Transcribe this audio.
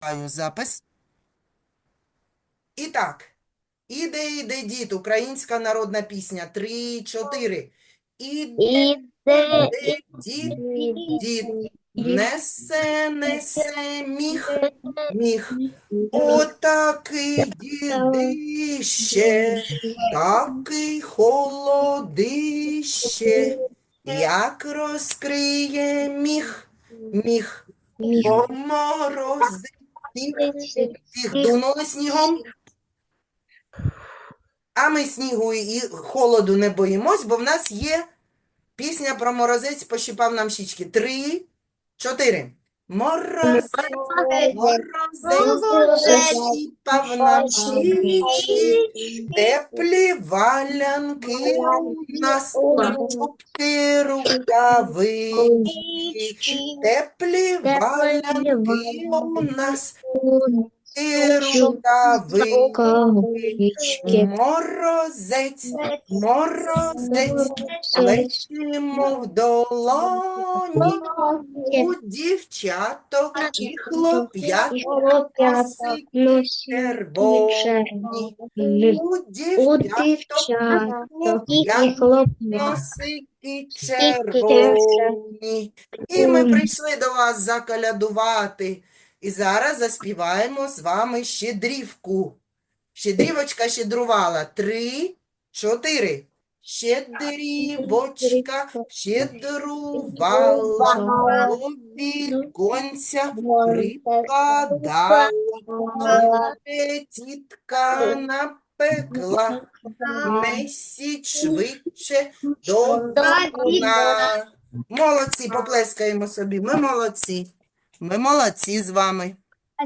Вмикаю запис. І так. Іде, іде, дід, українська народна пісня. Три, чотири. Іде, Іде, дід, дід. Несе, несе, міх, міх. Отакий дідище, такий холодище, як розкриє міх, міх, поморозить всіх, дунули снігом. А ми снігу і холоду не боїмось, бо в нас є пісня про морозець пощипав нам щічки. Три, чотири. Морозець, морозець пощипав нам щічки, теплі валянки у нас, чубки, рукавички, теплі валянки у нас, і рукавички. Морозець, морозець, летимо в долоні, у дівчаток і хлоп'ят хлоп'ята червоні, у дівчаток і носики червоні. І ми прийшли до вас закалядувати. І зараз заспіваємо з вами щедрівку. Щедрівочка щедрувала. Три, чотири. Щедрівочка щедрувала, обіконця припадала, але тітка напекла, несіть швидше до вікна. Молодці, поплескаємо собі. Ми молодці. Ми молодці з вами.